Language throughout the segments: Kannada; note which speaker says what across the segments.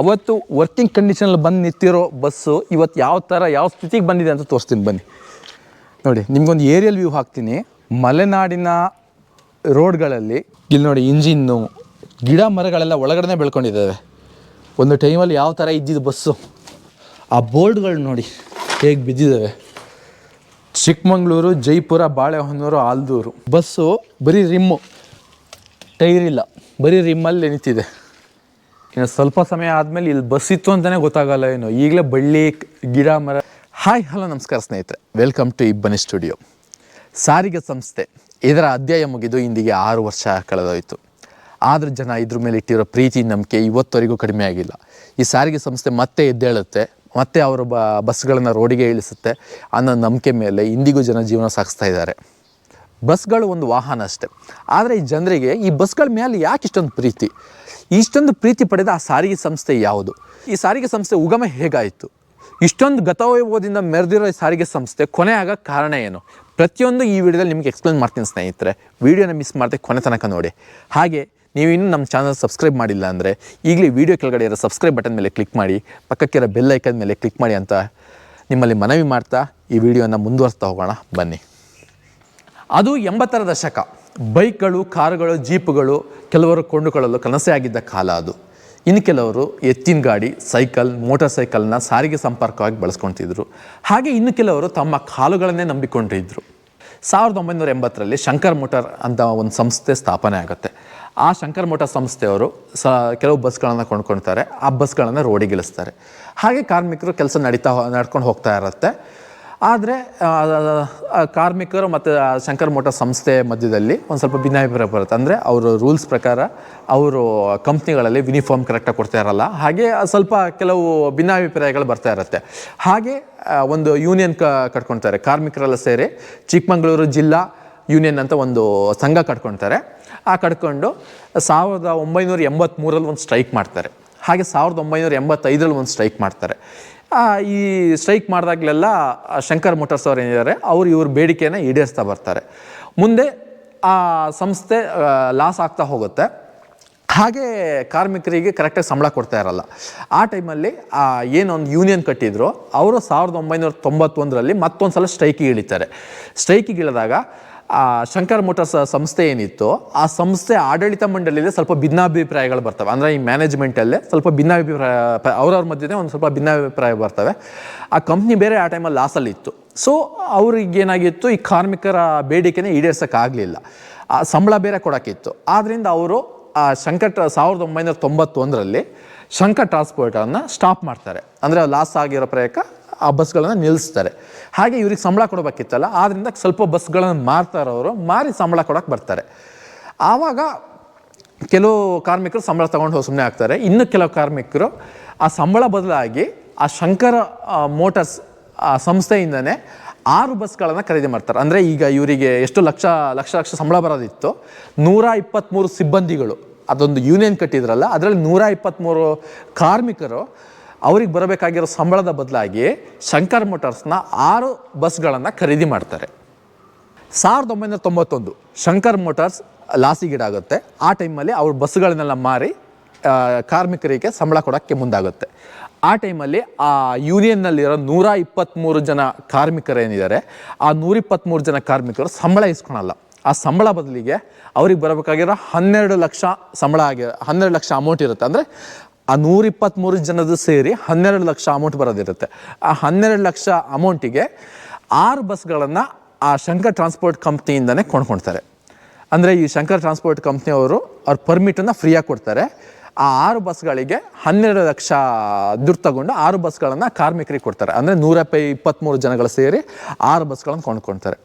Speaker 1: ಅವತ್ತು ವರ್ಕಿಂಗ್ ಕಂಡೀಷನಲ್ಲಿ ಬಂದು ನಿಂತಿರೋ ಬಸ್ಸು ಇವತ್ತು ಯಾವ ಥರ ಯಾವ ಸ್ಥಿತಿಗೆ ಬಂದಿದೆ ಅಂತ ತೋರಿಸ್ತೀನಿ ಬನ್ನಿ. ನೋಡಿ, ನಿಮಗೊಂದು ಏರಿಯಲ್ ವ್ಯೂ ಹಾಕ್ತೀನಿ. ಮಲೆನಾಡಿನ ರೋಡ್ಗಳಲ್ಲಿ ಇಲ್ಲಿ ನೋಡಿ ಇಂಜಿನ್ನು ಗಿಡ ಮರಗಳೆಲ್ಲ ಒಳಗಡೆ ಬೆಳ್ಕೊಂಡಿದ್ದಾವೆ. ಒಂದು ಟೈಮಲ್ಲಿ ಯಾವ ಥರ ಇದ್ದಿದ್ದು ಬಸ್ಸು ಆ ಬೋರ್ಡ್ಗಳು ನೋಡಿ ಹೇಗೆ ಬಿದ್ದಿದ್ದಾವೆ. ಚಿಕ್ಕಮಂಗ್ಳೂರು, ಜೈಪುರ, ಬಾಳೆಹೊನ್ನೂರು, ಆಲ್ದೂರು. ಬಸ್ಸು ಬರೀ ರಿಮ್ಮು, ಟೈರ್ ಇಲ್ಲ. ಬರೀ ರಿಮ್ಮಲ್ಲಿ ನಿಂತಿದೆ. ಇನ್ನು ಸ್ವಲ್ಪ ಸಮಯ ಆದಮೇಲೆ ಇಲ್ಲಿ ಬಸ್ ಇತ್ತು ಅಂತಲೇ ಗೊತ್ತಾಗಲ್ಲ ಏನು. ಈಗಲೇ ಬಳ್ಳಿ, ಗಿಡ, ಮರ. ಹಾಯ್, ಹಲೋ, ನಮಸ್ಕಾರ ಸ್ನೇಹಿತರೆ. ವೆಲ್ಕಮ್ ಟು ಇಬ್ಬನಿ ಸ್ಟುಡಿಯೋ ಸಾರಿಗೆ ಸಂಸ್ಥೆ ಇದರ ಅಧ್ಯಾಯ ಮುಗಿದು ಇಂದಿಗೆ ಆರು ವರ್ಷ ಕಳೆದೋಯ್ತು. ಆದರೂ ಜನ ಇದ್ರ ಮೇಲೆ ಇಟ್ಟಿರೋ ಪ್ರೀತಿ, ನಂಬಿಕೆ ಇವತ್ತವರೆಗೂ ಕಡಿಮೆ ಆಗಿಲ್ಲ. ಈ ಸಾರಿಗೆ ಸಂಸ್ಥೆ ಮತ್ತೆ ಎದ್ದೇಳುತ್ತೆ, ಮತ್ತೆ ಅವರು ಬ, ಬಸ್ಗಳನ್ನು ರೋಡಿಗೆ ಇಳಿಸುತ್ತೆ ಅನ್ನೋ ನಂಬಿಕೆ ಮೇಲೆ ಇಂದಿಗೂ ಜನ ಜೀವನ ಸಾಗಿಸ್ತಾ ಇದ್ದಾರೆ. ಬಸ್ಗಳು ಒಂದು ವಾಹನ ಅಷ್ಟೆ. ಆದರೆ ಈ ಜನರಿಗೆ ಈ ಬಸ್ಗಳ ಮೇಲೆ ಯಾಕೆ ಇಷ್ಟೊಂದು ಪ್ರೀತಿ? ಇಷ್ಟೊಂದು ಪ್ರೀತಿ ಪಡೆದ ಆ ಸಾರಿಗೆ ಸಂಸ್ಥೆ ಯಾವುದು? ಈ ಸಾರಿಗೆ ಸಂಸ್ಥೆ ಉಗಮ ಹೇಗಾಯಿತು? ಇಷ್ಟೊಂದು ಗತವೈಭವದಿಂದ ಮೆರೆದಿರೋ ಸಾರಿಗೆ ಸಂಸ್ಥೆ ಕೊನೆ ಆಗೋ ಕಾರಣ ಏನು? ಪ್ರತಿಯೊಂದು ಈ ವಿಡಿಯೋದಲ್ಲಿ ನಿಮಗೆ ಎಕ್ಸ್ಪ್ಲೇನ್ ಮಾಡ್ತೀನಿ ಸ್ನೇಹಿತರೆ. ವಿಡಿಯೋನ ಮಿಸ್ ಮಾಡದೆ ಕೊನೆ ತನಕ ನೋಡಿ. ಹಾಗೆ, ನೀವು ಇನ್ನೂ ನಮ್ಮ ಚಾನಲ್ ಸಬ್ಸ್ಕ್ರೈಬ್ ಮಾಡಿಲ್ಲ ಅಂದರೆ ಈಗಲೇ ವಿಡಿಯೋ ಕೆಳಗಡೆ ಇರೋ ಸಬ್ಸ್ಕ್ರೈಬ್ ಬಟನ್ ಮೇಲೆ ಕ್ಲಿಕ್ ಮಾಡಿ, ಪಕ್ಕಕ್ಕಿರೋ ಬೆಲ್ ಐಕನ್ ಮೇಲೆ ಕ್ಲಿಕ್ ಮಾಡಿ ಅಂತ ನಿಮ್ಮಲ್ಲಿ ಮನವಿ ಮಾಡ್ತಾ ಈ ವಿಡಿಯೋನ ಮುಂದುವರಿಸ್ತಾ ಹೋಗೋಣ. ಬನ್ನಿ. ಅದು ಎಂಬತ್ತರ ದಶಕ. ಬೈಕ್ಗಳು, ಕಾರುಗಳು, ಜೀಪ್ಗಳು ಕೆಲವರು ಕೊಂಡುಕೊಳ್ಳಲು ಕನಸೇ ಆಗಿದ್ದ ಕಾಲ ಅದು. ಇನ್ನು ಕೆಲವರು ಎತ್ತಿನ ಗಾಡಿ, ಸೈಕಲ್, ಮೋಟಾರ್ ಸೈಕಲ್ನ ಸಾರಿಗೆ ಸಂಪರ್ಕವಾಗಿ ಬಳಸ್ಕೊತಿದ್ರು. ಹಾಗೆ ಇನ್ನು ಕೆಲವರು ತಮ್ಮ ಕಾಲುಗಳನ್ನೇ ನಂಬಿಕೊಂಡಿದ್ದರು ಸಾವಿರದ ಒಂಬೈನೂರ ಎಂಬತ್ತರಲ್ಲಿ ಶಂಕರ್ ಮೋಟಾರ್ ಅಂತ ಒಂದು ಸಂಸ್ಥೆ ಸ್ಥಾಪನೆ ಆಗುತ್ತೆ. ಆ ಶಂಕರ್ ಮೋಟಾರ್ ಸಂಸ್ಥೆಯವರು ಸ, ಕೆಲವು ಬಸ್ಗಳನ್ನು ಕೊಂಡ್ಕೊಳ್ತಾರೆ. ಆ ಬಸ್ಗಳನ್ನು ರೋಡಿಗಿಳಿಸ್ತಾರೆ. ಹಾಗೆ ಕಾರ್ಮಿಕರು ಕೆಲಸ ನಡೀತಾ, ನಡ್ಕೊಂಡು ಹೋಗ್ತಾ ಇರುತ್ತೆ. ಆದರೆ ಕಾರ್ಮಿಕರು ಮತ್ತು ಶಂಕರ್ ಮೋಟರ್ ಸಂಸ್ಥೆ ಮಧ್ಯದಲ್ಲಿ ಒಂದು ಸ್ವಲ್ಪ ಭಿನ್ನಾಭಿಪ್ರಾಯ ಬರುತ್ತೆ. ಅಂದರೆ ಅವರು ರೂಲ್ಸ್ ಪ್ರಕಾರ ಅವರು ಕಂಪ್ನಿಗಳಲ್ಲಿ ಯೂನಿಫಾರ್ಮ್ ಕರೆಕ್ಟಾಗಿ ಕೊಡ್ತಾ ಇರಲ್ಲ. ಹಾಗೆ ಸ್ವಲ್ಪ ಕೆಲವು ಭಿನ್ನಾಭಿಪ್ರಾಯಗಳು ಬರ್ತಾ ಇರುತ್ತೆ. ಹಾಗೆ ಒಂದು ಯೂನಿಯನ್ ಕ ಕಟ್ಕೊಳ್ತಾರೆ ಕಾರ್ಮಿಕರೆಲ್ಲ ಸೇರಿ ಚಿಕ್ಕಮಗಳೂರು ಜಿಲ್ಲಾ ಯೂನಿಯನ್ ಅಂತ ಒಂದು ಸಂಘ ಕಟ್ಕೊಳ್ತಾರೆ ಆ ಕಟ್ಕೊಂಡು ಸಾವಿರದ ಒಂಬೈನೂರ ಎಂಬತ್ತ್ಮೂರಲ್ಲಿ ಒಂದು ಸ್ಟ್ರೈಕ್ ಮಾಡ್ತಾರೆ. ಹಾಗೆ ಸಾವಿರದ ಒಂಬೈನೂರ ಎಂಬತ್ತೈದರಲ್ಲಿ ಒಂದು ಸ್ಟ್ರೈಕ್ ಮಾಡ್ತಾರೆ. ಈ ಸ್ಟ್ರೈಕ್ ಮಾಡಿದಾಗಲೆಲ್ಲ ಶಂಕರ್ ಮೋಟರ್ಸ್ ಅವ್ರು ಏನಿದ್ದಾರೆ, ಅವರು ಇವ್ರ ಬೇಡಿಕೆನ ಈಡೇರಿಸ್ತಾ ಬರ್ತಾರೆ. ಮುಂದೆ, ಆ, ಸಂಸ್ಥೆ ಲಾಸ್ ಆಗ್ತಾ ಹೋಗುತ್ತೆ. ಹಾಗೆ ಕಾರ್ಮಿಕರಿಗೆ ಕರೆಕ್ಟಾಗಿ ಸಂಬಳ ಕೊಡ್ತಾ ಇರಲ್ಲ. ಆ ಟೈಮಲ್ಲಿ ಏನೊಂದು ಯೂನಿಯನ್ ಕಟ್ಟಿದ್ರು, ಅವರು ಸಾವಿರದ ಒಂಬೈನೂರ ತೊಂಬತ್ತೊಂದರಲ್ಲಿ ಮತ್ತೊಂದು ಸಲ ಸ್ಟ್ರೈಕಿಗೆ ಇಳಿತಾರೆ. ಸ್ಟ್ರೈಕಿಗೆ ಇಳಿದಾಗ ಆ ಶಂಕರ್ ಮೋಟರ್ಸ್ ಸಂಸ್ಥೆ ಏನಿತ್ತು, ಆ ಸಂಸ್ಥೆ ಆಡಳಿತ ಮಂಡಳಿಯಲ್ಲಿ ಸ್ವಲ್ಪ ಭಿನ್ನಾಭಿಪ್ರಾಯಗಳು ಬರ್ತವೆ. ಅಂದರೆ ಈ ಮ್ಯಾನೇಜ್ಮೆಂಟಲ್ಲೇ ಸ್ವಲ್ಪ ಭಿನ್ನಾಭಿಪ್ರಾಯ, ಅವ್ರವ್ರ ಮಧ್ಯೆ ಒಂದು ಸ್ವಲ್ಪ ಭಿನ್ನಾಭಿಪ್ರಾಯ ಬರ್ತವೆ. ಆ ಕಂಪ್ನಿ ಬೇರೆ ಆ ಟೈಮಲ್ಲಿ ಲಾಸಲ್ಲಿತ್ತು ಸೊ ಅವ್ರಿಗೆ ಏನಾಗಿತ್ತು, ಈ ಕಾರ್ಮಿಕರ ಬೇಡಿಕೆನೇ ಈಡೇರ್ಸೋಕ್ಕಾಗಲಿಲ್ಲ. ಆ ಸಂಬಳ ಬೇರೆ ಕೊಡೋಕ್ಕಿತ್ತು. ಆದ್ದರಿಂದ ಅವರು ಆ ಶಂಕರ್ ಸಾವಿರದ ಒಂಬೈನೂರ ತೊಂಬತ್ತೊಂದರಲ್ಲಿ ಶಂಕರ್ ಟ್ರಾನ್ಸ್ಪೋರ್ಟನ್ನು ಸ್ಟಾಪ್ ಮಾಡ್ತಾರೆ. ಅಂದರೆ ಲಾಸ್ ಆಗಿರೋ ಪ್ರಯಕ ಆ ಬಸ್ಗಳನ್ನು ನಿಲ್ಲಿಸ್ತಾರೆ ಹಾಗೆ ಇವ್ರಿಗೆ ಸಂಬಳ ಕೊಡಬೇಕಿತ್ತಲ್ಲ ಆದ್ದರಿಂದ ಸ್ವಲ್ಪ ಬಸ್ಗಳನ್ನು ಮಾರ್ತಾ ಅವರು ಮಾರಿ ಸಂಬಳ ಕೊಡೋಕೆ ಬರ್ತಾರೆ. ಆವಾಗ ಕೆಲವು ಕಾರ್ಮಿಕರು ಸಂಬಳ ತಗೊಂಡು ಹೋಗಿ ಸುಮ್ಮನೆ ಆಗ್ತಾರೆ. ಇನ್ನು ಕೆಲವು ಕಾರ್ಮಿಕರು ಆ ಸಂಬಳ ಬದಲಾಗಿ ಆ ಶಂಕರ ಮೋಟರ್ಸ್ ಮೋಟಾರ್ಸ್, ಆ, ಸಂಸ್ಥೆಯಿಂದನೇ ಆರು ಬಸ್ಗಳನ್ನು ಖರೀದಿ ಮಾಡ್ತಾರೆ. ಅಂದರೆ ಈಗ ಇವರಿಗೆ ಎಷ್ಟು ಲಕ್ಷ ಲಕ್ಷ ಲಕ್ಷ ಸಂಬಳ ಬರೋದಿತ್ತು, ನೂರ ಇಪ್ಪತ್ತ್ಮೂರು ಸಿಬ್ಬಂದಿಗಳು, ಅದೊಂದು ಯೂನಿಯನ್ ಕಟ್ಟಿದ್ರಲ್ಲ, ಅದರಲ್ಲಿ ನೂರ ಇಪ್ಪತ್ತ್ಮೂರು ಕಾರ್ಮಿಕರು ಅವ್ರಿಗೆ ಬರಬೇಕಾಗಿರೋ ಸಂಬಳದ ಬದಲಾಗಿ ಶಂಕರ್ ಮೋಟರ್ಸ್ನ ಆರು ಬಸ್ಗಳನ್ನು ಖರೀದಿ ಮಾಡ್ತಾರೆ. ಸಾವಿರದ ಒಂಬೈನೂರ ತೊಂಬತ್ತೊಂದು ಶಂಕರ್ ಮೋಟಾರ್ಸ್ ಲಾಸಿಗೀಡಾಗುತ್ತೆ. ಆ ಟೈಮಲ್ಲಿ ಅವ್ರ ಬಸ್ಗಳನ್ನೆಲ್ಲ ಮಾರಿ ಕಾರ್ಮಿಕರಿಗೆ ಸಂಬಳ ಕೊಡೋಕ್ಕೆ ಮುಂದಾಗುತ್ತೆ. ಆ ಟೈಮಲ್ಲಿ ಆ ಯೂನಿಯನ್ನಲ್ಲಿರೋ ನೂರ ಇಪ್ಪತ್ತ್ಮೂರು ಜನ ಕಾರ್ಮಿಕರೇನಿದ್ದಾರೆ, ಆ ನೂರ ಇಪ್ಪತ್ತ್ಮೂರು ಜನ ಕಾರ್ಮಿಕರು ಸಂಬಳ ಇಸ್ಕೊಳಲ್ಲ. ಆ ಸಂಬಳ ಬದಲಿಗೆ ಅವ್ರಿಗೆ ಬರಬೇಕಾಗಿರೋ ಹನ್ನೆರಡು ಲಕ್ಷ ಸಂಬಳ ಆಗಿ, ಹನ್ನೆರಡು ಲಕ್ಷ ಅಮೌಂಟ್ ಇರುತ್ತೆ. ಅಂದರೆ ಆ ನೂರ ಜನದ ಸೇರಿ ಹನ್ನೆರಡು ಲಕ್ಷ ಅಮೌಂಟ್ ಬರೋದಿರುತ್ತೆ. ಆ ಹನ್ನೆರಡು ಲಕ್ಷ ಅಮೌಂಟಿಗೆ ಆರು ಬಸ್ಗಳನ್ನು ಆ ಶಂಕರ್ ಟ್ರಾನ್ಸ್ಪೋರ್ಟ್ ಕಂಪ್ನಿಯಿಂದನೇ ಕೊಂಡ್ಕೊಳ್ತಾರೆ ಅಂದರೆ ಈ ಶಂಕರ್ ಟ್ರಾನ್ಸ್ಪೋರ್ಟ್ ಕಂಪ್ನಿಯವರು ಅವ್ರ ಪರ್ಮಿಟನ್ನು ಫ್ರೀಯಾಗಿ ಕೊಡ್ತಾರೆ. ಆ ಆರು ಬಸ್ಗಳಿಗೆ ಹನ್ನೆರಡು ಲಕ್ಷ ದುಡ್ಡು ತಗೊಂಡು ಆರು ಬಸ್ಗಳನ್ನು ಕಾರ್ಮಿಕರಿಗೆ ಕೊಡ್ತಾರೆ. ಅಂದರೆ ನೂರ ಇಪ್ಪತ್ತ್ಮೂರು ಜನಗಳು ಸೇರಿ ಆರು ಬಸ್ಗಳನ್ನು ಕೊಂಡ್ಕೊಳ್ತಾರೆ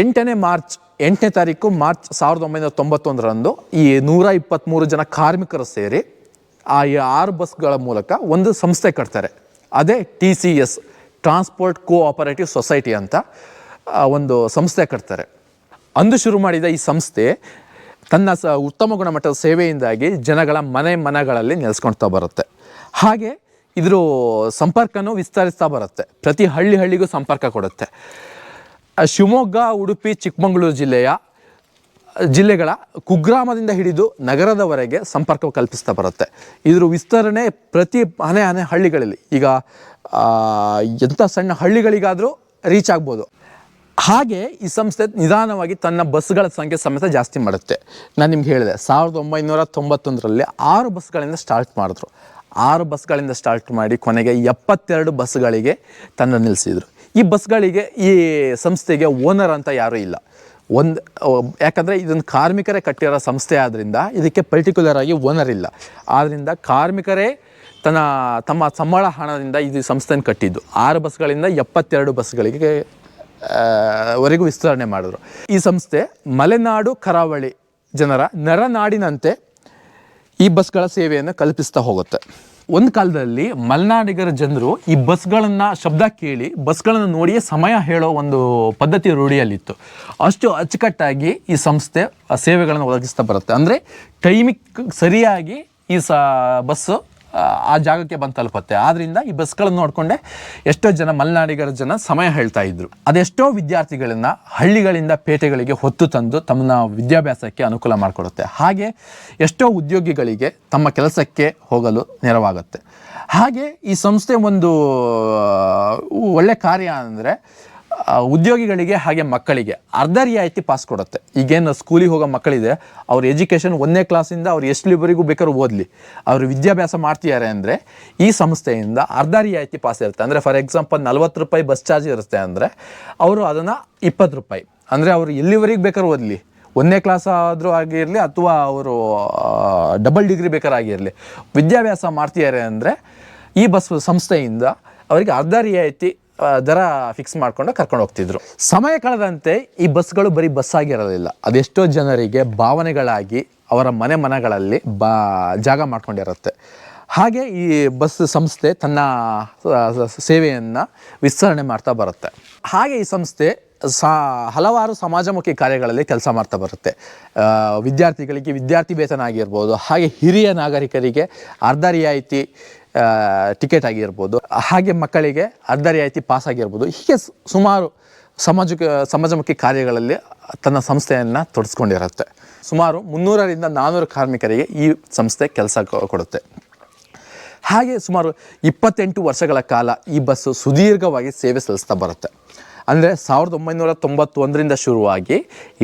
Speaker 1: ಎಂಟನೇ ಮಾರ್ಚ್, ಎಂಟನೇ ತಾರೀಕು ಮಾರ್ಚ್ ಸಾವಿರದ ಒಂಬೈನೂರ ತೊಂಬತ್ತೊಂದರಂದು ಈ ನೂರ ಇಪ್ಪತ್ತ್ಮೂರು ಜನ ಕಾರ್ಮಿಕರು ಸೇರಿ ಆ ಆರು ಬಸ್ಗಳ ಮೂಲಕ ಒಂದು ಸಂಸ್ಥೆ ಕಟ್ತಾರೆ. ಅದೇ T C S transport cooperative society ಅಂತ ಒಂದು ಸಂಸ್ಥೆ ಕಟ್ತಾರೆ. ಅಂದು ಶುರು ಮಾಡಿದ ಈ ಸಂಸ್ಥೆ ತನ್ನ ಸ ಉತ್ತಮ ಗುಣಮಟ್ಟದ ಸೇವೆಯಿಂದಾಗಿ ಜನಗಳ ಮನೆ ಮನೆಗಳಲ್ಲಿ ನೆಲೆಸ್ಕೊಳ್ತಾ ಬರುತ್ತೆ. ಹಾಗೆ ಇದ್ರ ಸಂಪರ್ಕನೂ ವಿಸ್ತರಿಸ್ತಾ ಬರುತ್ತೆ. ಪ್ರತಿ ಹಳ್ಳಿ ಹಳ್ಳಿಗೂ ಸಂಪರ್ಕ ಕೊಡುತ್ತೆ. ಶಿವಮೊಗ್ಗ, ಉಡುಪಿ, ಚಿಕ್ಕಮಗಳೂರು ಜಿಲ್ಲೆಯ ಜಿಲ್ಲೆಗಳ ಕುಗ್ರಾಮದಿಂದ ಹಿಡಿದು ನಗರದವರೆಗೆ ಸಂಪರ್ಕ ಕಲ್ಪಿಸ್ತಾ ಬರುತ್ತೆ. ಇದ್ರ ವಿಸ್ತರಣೆ ಪ್ರತಿ ಮನೆ ಮನೆ ಹಳ್ಳಿಗಳಲ್ಲಿ. ಈಗ ಎಂಥ ಸಣ್ಣ ಹಳ್ಳಿಗಳಿಗಾದರೂ ರೀಚ್ ಆಗ್ಬೋದು. ಹಾಗೆ ಈ ಸಂಸ್ಥೆ ನಿಧಾನವಾಗಿ ತನ್ನ ಬಸ್ಗಳ ಸಂಖ್ಯೆ ಸಮೇತ ಜಾಸ್ತಿ ಮಾಡುತ್ತೆ. ನಾನು ನಿಮ್ಗೆ ಹೇಳಿದೆ ಸಾವಿರದ ಒಂಬೈನೂರ ತೊಂಬತ್ತೊಂದರಲ್ಲಿ ಆರು ಬಸ್ಗಳಿಂದ ಸ್ಟಾರ್ಟ್ ಮಾಡಿದ್ರು. ಆರು ಬಸ್ಗಳಿಂದ ಸ್ಟಾರ್ಟ್ ಮಾಡಿ ಕೊನೆಗೆ ಎಪ್ಪತ್ತೆರಡು ಬಸ್ಗಳಿಗೆ ತನ್ನ ನಿಲ್ಲಿಸಿದರು ಈ ಬಸ್ಗಳಿಗೆ ಈ ಸಂಸ್ಥೆಗೆ ಓನರ್ ಅಂತ ಯಾರೂ ಇಲ್ಲ. ಒಂದು ಯಾಕಂದರೆ ಇದೊಂದು ಕಾರ್ಮಿಕರೇ ಕಟ್ಟಿರೋ ಸಂಸ್ಥೆ ಆದ್ದರಿಂದ ಇದಕ್ಕೆ ಪರ್ಟಿಕ್ಯುಲರ್ ಆಗಿ ಓನರ್ ಇಲ್ಲ. ಆದ್ದರಿಂದ ಕಾರ್ಮಿಕರೇ ತನ್ನ, ತಮ್ಮ ಸಂಬಳ ಹಣದಿಂದ ಇದು ಸಂಸ್ಥೆಯನ್ನು ಕಟ್ಟಿದ್ದು. ಆರು ಬಸ್ಗಳಿಂದ ಎಪ್ಪತ್ತೆರಡು ಬಸ್ಗಳಿಗೆ ವರೆಗೂ ವಿಸ್ತರಣೆ ಮಾಡಿದ್ರು. ಈ ಸಂಸ್ಥೆ ಮಲೆನಾಡು ಕರಾವಳಿ ಜನರ ನರನಾಡಿನಂತೆ ಈ ಬಸ್ಗಳ ಸೇವೆಯನ್ನು ಕಲ್ಪಿಸ್ತಾ ಹೋಗುತ್ತೆ. ಒಂದು ಕಾಲದಲ್ಲಿ ಮಲೆನಾಡಿಗರ ಜನರು ಈ ಬಸ್ಗಳನ್ನು ಶಬ್ದ ಕೇಳಿ ಬಸ್ಗಳನ್ನು ನೋಡಿಯೇ ಸಮಯ ಹೇಳೋ ಒಂದು ಪದ್ಧತಿ ರೂಢಿಯಲ್ಲಿತ್ತು. ಅಷ್ಟು ಅಚ್ಚುಕಟ್ಟಾಗಿ ಈ ಸಂಸ್ಥೆ ಸೇವೆಗಳನ್ನು ಒದಗಿಸ್ತಾ ಬರುತ್ತೆ. ಅಂದರೆ ಟೈಮಿಗೆ ಸರಿಯಾಗಿ ಈ ಸ ಬಸ್ಸು ಆ, ಜಾಗಕ್ಕೆ ಬಂದು ತಲುಪುತ್ತೆ. ಆದ್ದರಿಂದ ಈ ಬಸ್ಗಳನ್ನು ನೋಡಿಕೊಂಡೆ ಎಷ್ಟೋ ಜನ ಮಲೆನಾಡಿಗರ ಜನ ಸಮಯ ಹೇಳ್ತಾ ಇದ್ರು. ಅದೆಷ್ಟೋ ವಿದ್ಯಾರ್ಥಿಗಳನ್ನ ಹಳ್ಳಿಗಳಿಂದ ಪೇಟೆಗಳಿಗೆ ಹೊತ್ತು ತಂದು ತಮ್ಮನ್ನ ವಿದ್ಯಾಭ್ಯಾಸಕ್ಕೆ ಅನುಕೂಲ ಮಾಡಿಕೊಡುತ್ತೆ. ಹಾಗೆ ಎಷ್ಟೋ ಉದ್ಯೋಗಿಗಳಿಗೆ ತಮ್ಮ ಕೆಲಸಕ್ಕೆ ಹೋಗಲು ನೆರವಾಗುತ್ತೆ. ಹಾಗೆ ಈ ಸಂಸ್ಥೆ ಒಂದು ಒಳ್ಳೆ ಕಾರ್ಯ ಅಂದರೆ ಉದ್ಯೋಗಿಗಳಿಗೆ ಹಾಗೆ ಮಕ್ಕಳಿಗೆ ಅರ್ಧ ರಿಯಾಯಿತಿ ಪಾಸ್ ಕೊಡುತ್ತೆ. ಈಗೇನು ಸ್ಕೂಲಿಗೆ ಹೋಗೋ ಮಕ್ಕಳಿದೆ, ಅವ್ರ ಎಜುಕೇಷನ್ ಒಂದನೇ ಕ್ಲಾಸಿಂದ ಅವ್ರು ಎಷ್ಟುವರೆಗೂ ಬೇಕಾದ್ರೂ ಓದಲಿ. ಅವರು ವಿದ್ಯಾಭ್ಯಾಸ ಮಾಡ್ತಿದ್ದಾರೆ ಅಂದರೆ ಈ ಸಂಸ್ಥೆಯಿಂದ ಅರ್ಧ ರಿಯಾಯಿತಿ ಪಾಸ್ ಇರುತ್ತೆ. ಅಂದರೆ ಫಾರ್ ಎಕ್ಸಾಂಪಲ್ ನಲ್ವತ್ತು ರೂಪಾಯಿ ಬಸ್ ಚಾರ್ಜ್ ಇರುತ್ತೆ ಅಂದರೆ ಅವರು ಅದನ್ನು ಇಪ್ಪತ್ತು ರೂಪಾಯಿ. ಅಂದರೆ ಅವರು ಎಲ್ಲಿವರೆಗೆ ಬೇಕಾದ್ರೂ ಓದಲಿ. ಒಂದನೇ ಕ್ಲಾಸ್ ಆದರೂ ಆಗಿರಲಿ ಅಥವಾ ಅವರು ಡಬಲ್ ಡಿಗ್ರಿ ಬೇಕಾರಾಗಿರಲಿ ವಿದ್ಯಾಭ್ಯಾಸ ಮಾಡ್ತಿದ್ದಾರೆ ಅಂದರೆ ಈ ಬಸ್ ಸಂಸ್ಥೆಯಿಂದ ಅವರಿಗೆ ಅರ್ಧ ರಿಯಾಯಿತಿ ದರ ಫಿಕ್ಸ್ ಮಾಡ್ಕೊಂಡು ಕರ್ಕೊಂಡು ಹೋಗ್ತಿದ್ರು. ಸಮಯ ಕಳೆದಂತೆ ಈ ಬಸ್ಗಳು ಬರೀ ಬಸ್ ಆಗಿರಲಿಲ್ಲ ಅದೆಷ್ಟೋ ಜನರಿಗೆ ಭಾವನೆಗಳಾಗಿ ಅವರ ಮನೆ ಮನಗಳಲ್ಲಿ ಬಾ, ಜಾಗ ಮಾಡ್ಕೊಂಡಿರುತ್ತೆ. ಹಾಗೆ ಈ ಬಸ್ ಸಂಸ್ಥೆ ತನ್ನ ಸೇವೆಯನ್ನು ವಿಸ್ತರಣೆ ಮಾಡ್ತಾ ಬರುತ್ತೆ. ಹಾಗೆ ಈ ಸಂಸ್ಥೆ ಸಾ, ಹಲವಾರು ಸಮಾಜಮುಖಿ ಕಾರ್ಯಗಳಲ್ಲಿ ಕೆಲಸ ಮಾಡ್ತಾ ಬರುತ್ತೆ. ವಿದ್ಯಾರ್ಥಿಗಳಿಗೆ ವಿದ್ಯಾರ್ಥಿ ವೇತನ ಆಗಿರ್ಬೋದು, ಹಾಗೆ ಹಿರಿಯ ನಾಗರಿಕರಿಗೆ ಅರ್ಧ ರಿಯಾಯಿತಿ ಟಿಕೆಟ್ ಆಗಿರ್ಬೋದು. ಹಾಗೆ ಮಕ್ಕಳಿಗೆ ಅರ್ಧ ರಿಯಾಯಿತಿ ಪಾಸ್ ಆಗಿರ್ಬೋದು. ಹೀಗೆ ಸುಮಾರು ಸಮಾಜಕ್ಕೆ, ಸಮಾಜಮುಖಿ ಕಾರ್ಯಗಳಲ್ಲಿ ತನ್ನ ಸಂಸ್ಥೆಯನ್ನು ತೊಡಸ್ಕೊಂಡಿರುತ್ತೆ. ಸುಮಾರು ಮುನ್ನೂರರಿಂದ ನಾನ್ನೂರು ಕಾರ್ಮಿಕರಿಗೆ ಈ ಸಂಸ್ಥೆ ಕೆಲಸ ಕೊಡುತ್ತೆ. ಹಾಗೆ ಸುಮಾರು ಇಪ್ಪತ್ತೆಂಟು ವರ್ಷಗಳ ಕಾಲ ಈ ಬಸ್ಸು ಸುದೀರ್ಘವಾಗಿ ಸೇವೆ ಸಲ್ಲಿಸ್ತಾ ಬರುತ್ತೆ. ಅಂದರೆ ಸಾವಿರದ ಒಂಬೈನೂರ ತೊಂಬತ್ತೊಂದರಿಂದ ಶುರುವಾಗಿ